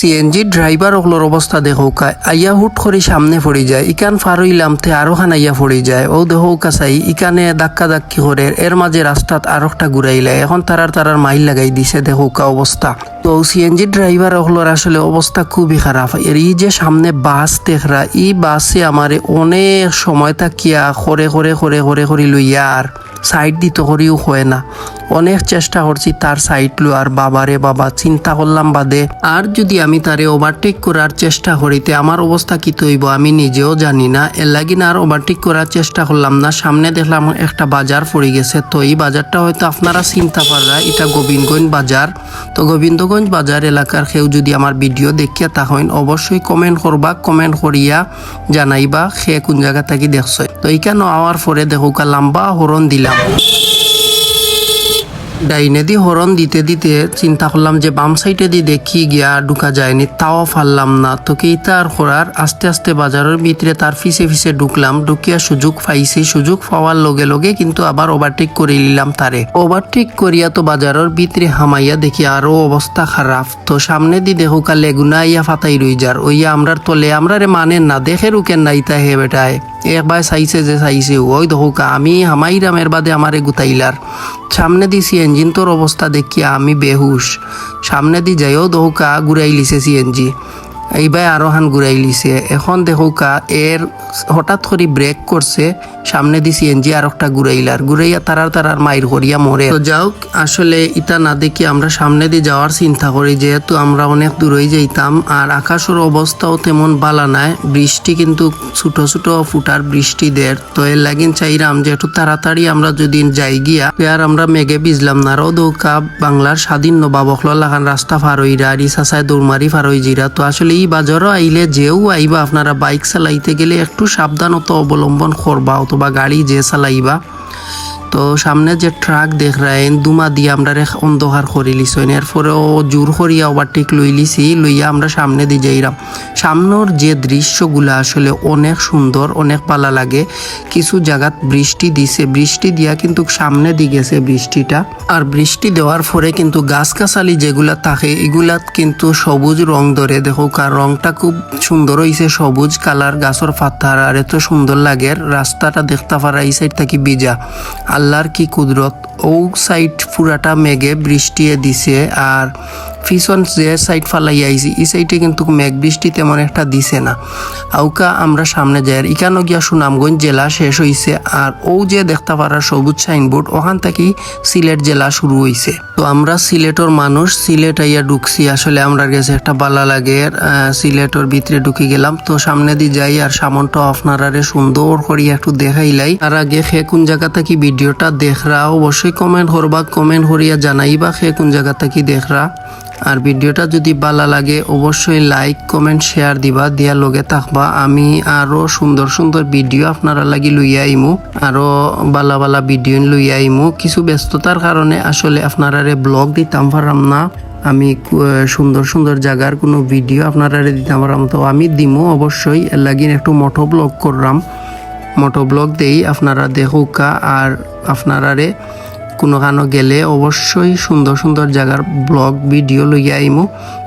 CNG driver ওগুলোর অবস্থা দেখৌকা। আইয়া হুট করে সামনে পড়ে যায়। ইকান ফার হইলাম তে আরও খান আইয়া পড়ে যায়। ও দেখৌকা চাই, ইকানে ধাক্কা ধাক্কি করে এর মাঝে রাস্তাত আরও একটা ঘুরাইলে এখন তারার তারার মাইল লাগাই দিছে দেখৌকা অবস্থা তো সিএনজি ড্রাইভার ওগুলোর আসলে অবস্থা খুবই খারাপ এর ই যে সামনে বাস দেখরা ই বাসে আমারে অনেক সময় তাকিয়া করে করে করে করে করে লইয়া আর সাইড দিতে করিও হয় না। অনেক চেষ্টা করছি তার সাইড লো আর বাবারে বাবা, চিন্তা করলাম বাদে। আর যদি আমি তারে ওভারটেক করার চেষ্টা করিতে আমার অবস্থা কি তৈব আমি নিজেও জানি না। এর না আর ওভারটেক করার চেষ্টা করলাম না। সামনে দেখলাম একটা বাজার পড়ে গেছে। তো এই বাজারটা হয়তো আপনারা চিন্তা পাররা, এটা গোবিন্দগঞ্জ বাজার। তো গোবিন্দগঞ্জ বাজার এলাকার কেউ যদি আমার ভিডিও দেখিয়া তাহইন অবশ্যই কমেন্ট করবা কমেন্ট করিয়া জানাইবা সে কোন জায়গা থাকি দেখছ। তো এইখানে আওয়ার পরে দেখুকা লম্বা হরণ দিলাম। ডাইনে দি, হরণ দিতে দিতে চিন্তা করলাম যে বাম সাইডে দি দেখি গিয়া ঢুকা যায়নি, তাও পারলাম না। তো কি তার করার? আস্তে আস্তে বাজারের ভিতরে তার ফিসে ফিসে ঢুকলাম, ঢুকিয়া সুযোগ পাইছি। সুযোগ পাওয়ার লগে লগে কিন্তু আবার ওভারটেক করে নিলাম তারে। ওভারটেক করিয়া তো বাজারের ভিতরে হামাইয়া দেখি আরও অবস্থা খারাপ। তো সামনে দি দেখুকা লেগুনা ইয়া ফাতাই রই যার। ওইয়া আমরার তলে আমরা রে মানেন না, দেখে রুকেন না ইতা হে বেটায়। একবার চাইছে যে চাইছে ওই দেখুকা আমি হামাইরামের বাদে আমারে গুতাইলার। সামনে দি সিএনজিন তোর অবস্থা দেখিয়া আমি বেহুশ। সামনে দি যাইও দৌকা ঘুরাই লিছে সিএনজি। এইবার আরও হান ঘুরাই লিছে। এখন দেখুকা এর হঠাৎ করে ব্রেক করছে, সামনে দি সিএনজি আর একটা ঘুরাইলার। ঘুরাইয়া তারার তারার মাইর করিয়া মরে। তো যাওক আসলে ইটা না দেখি আমরা সামনে দিয়ে যাওয়ার চিন্তা করি, যেহেতু আমরা অনেক দূরেই যাইতাম, আর আকাশের অবস্থাও তেমন বালা নাই। বৃষ্টি কিন্তু ছোট ছোট ফুটার বৃষ্টি দের। তো এর লাগিন চাইরাম যে একটু তাড়াতাড়ি আমরা যদি যাই গিয়া আর আমরা মেঘে ভিজলাম না। আরও দৌকা বাংলার স্বাধীন নবাবকল লাগান রাস্তা ফার হইরা আর ইসাসায় দৌড়মারি ফার হই জিরা তো আসলে এই বাজারও আইলে যেও আইবা, আপনারা বাইক চালাইতে গেলে একটু সাবধানতা অবলম্বন করবা অথবা গাড়ি যে চালাইবা। তো সামনে যে ট্রাক দেখ রাইন দুমা দিয়ে আমরা অন্ধকার করি লিছইন এরপরে ও জোর করিয়া ওভারটেক লই লিছি, লইয়া আমরা সামনে দিয়ে যাইরাম। সামনের যে দৃশ্যগুলা আসলে অনেক সুন্দর, অনেক পালা লাগে। কিছু জায়গাত বৃষ্টি দিছে। বৃষ্টি দিয়া কিন্তু সামনে দিয়ে গেছে বৃষ্টিটা। আর বৃষ্টি দেওয়ার পরে কিন্তু গাছ গাছগাছালি যেগুলা থাকে, এগুলাত কিন্তু সবুজ রং ধরে। দেখো কার রংটা খুব সুন্দর হইছে, সবুজ কালার গাছের পাতার, আর এত সুন্দর লাগে। রাস্তাটা দেখতে পারা এই সাইড থাকি বিজা আল্লাহর কি কুদরত? ও সাইড পুরাটা মেঘে বৃষ্টিয়ে দিছে আর পিছন যে সাইড ফালাই আইছি, এই সাইডে কিন্তু মেঘ বৃষ্টি তেমন একটা দিছে না। আউকা আমরা সামনে যাই আর ইকানো গিয়া সুনামগঞ্জ জেলা শেষ হইছে আর ও যে দেখতে পারা সবুজ সাইনবোর্ড ওখান থেকে সিলেট জেলা শুরু হইছে। তো আমরা সিলেটর মানুষ, সিলেট আইয়া ঢুকছি। আসলে আমরা গেছে একটা বালা লাগে সিলেটর ভিতরে ঢুকে গেলাম। তো সামনে দিয়ে যাই আর সামনটা আপনারারে সুন্দর করিয়া একটু দেখাইলাই। আর আগে সে কোন জায়গা থেকে ভিডিওটা দেখরা, অবশ্যই কমেন্ট করবা। কমেন্ট করিয়া জানাইবা সে কোন জায়গা থেকে দেখরা। আর ভিডিওটা যদি ভালো লাগে, অবশ্যই লাইক কমেন্ট শেয়ার দিবা, দিয়া লগে থাকবা। আমি আরও সুন্দর সুন্দর ভিডিও আপনারা লাগি লইয়া আইমু, আরও বালা বালা ভিডিও লইয়া আইমু। কিছু ব্যস্ততার কারণে আসলে আপনারারে ব্লগ দিতাম পারাম না। আমি সুন্দর সুন্দর জায়গার কোনো ভিডিও আপনারা দিতাম পারাম। তো আমি দিমু অবশ্যই লাগিন একটু মোটো ব্লগ করলাম মোটো ব্লগ দেই, আপনারা দেখুকা আর আপনারারে কোনো কানো গেলে অবশ্যই সুন্দর সুন্দর জায়গার ব্লগ ভিডিও লইয়া আইমু।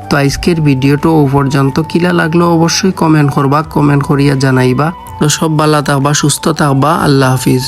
তো আজকের ভিডিওটো ও পর্যন্ত। কিলা লাগল অবশ্যই কমেন্ট করবা কমেন্ট করিয়া জানাইবা। তো সব ভালো থাকবা, সুস্থ থাকবা, আল্লাহ হাফিজ।